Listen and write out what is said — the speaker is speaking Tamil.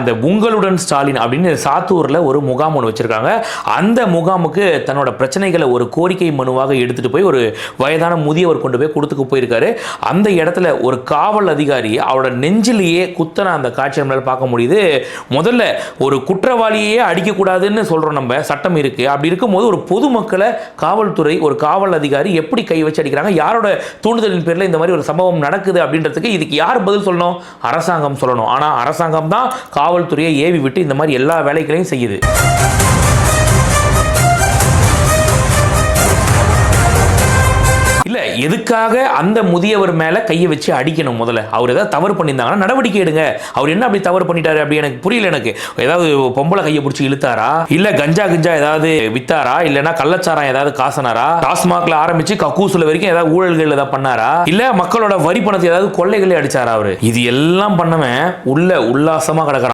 அந்த உங்களுடன் ஸ்டாலின் அப்படின்னு சாத்தூரில் ஒரு முகாம் ஒன்று வச்சுருக்காங்க. அந்த முகாமுக்கு தன்னோட பிரச்சனைகளை ஒரு கோரிக்கை மனுவாக எடுத்துகிட்டு போய் ஒரு வயதான முதியவர் கொண்டு போய் கொடுத்துக்கு போயிருக்காரு. அந்த இடத்துல ஒரு காவல் அதிகாரி அவரோட நெஞ்சிலேயே குத்தன அந்த காட்சி நம்மளால் பார்க்க முடியுது. முதல்ல ஒரு குற்றவாளியே அடிக்கக்கூடாதுன்னு சொல்கிறோம் நம்ம சட்டம் இருக்குது அப்படி இருக்கும்போது ஒரு பொதுமக்களை காவல்துறை ஒரு காவல் அதிகாரி எப்படி கை வச்சு அடிக்கிறாங்க? யாரோட தூண்டுதலின் பேரில் இந்த மாதிரி ஒரு சம்பவம் நடக்குது அப்படின்றதுக்கு இதுக்கு யார் பதில் சொல்லணும்? அரசாங்கம் சொல்லணும். ஆனால் அரசாங்கம் தான் காவல்துறையை ஏவி விட்டு இந்த மாதிரி எல்லா வேலைகளையும் செய்யுது. இல்ல எதுக்காக அந்த முதியவர் மேல கையை வச்சு அடிக்கணும் முதல்ல? அவர் ஏதாவது தவறு பண்ணியிருந்தாங்கன்னா நடவடிக்கை எடுங்க. அவர் என்ன அப்படி தவறு பண்ணிட்டாரு அப்படி எனக்கு புரியல எனக்கு. ஏதாவது பொம்பளை கையை பிடிச்சி இழுத்தாரா? இல்ல கஞ்சா கிஞ்சா ஏதாவது வித்தாரா? இல்லனா கள்ளச்சாரம் ஏதாவது காசனாரா? டாஸ்மாக்ல ஆரம்பிச்சு கக்கூசுல வரைக்கும் ஏதாவது ஊழல்கள் ஏதாவது பண்ணாரா? இல்ல மக்களோட வரி பணத்தை ஏதாவது கொள்ளைகளே அடிச்சாரா அவர்? இது எல்லாம் பண்ணவன் உள்ள உல்லாசமா கிடக்கிறான்.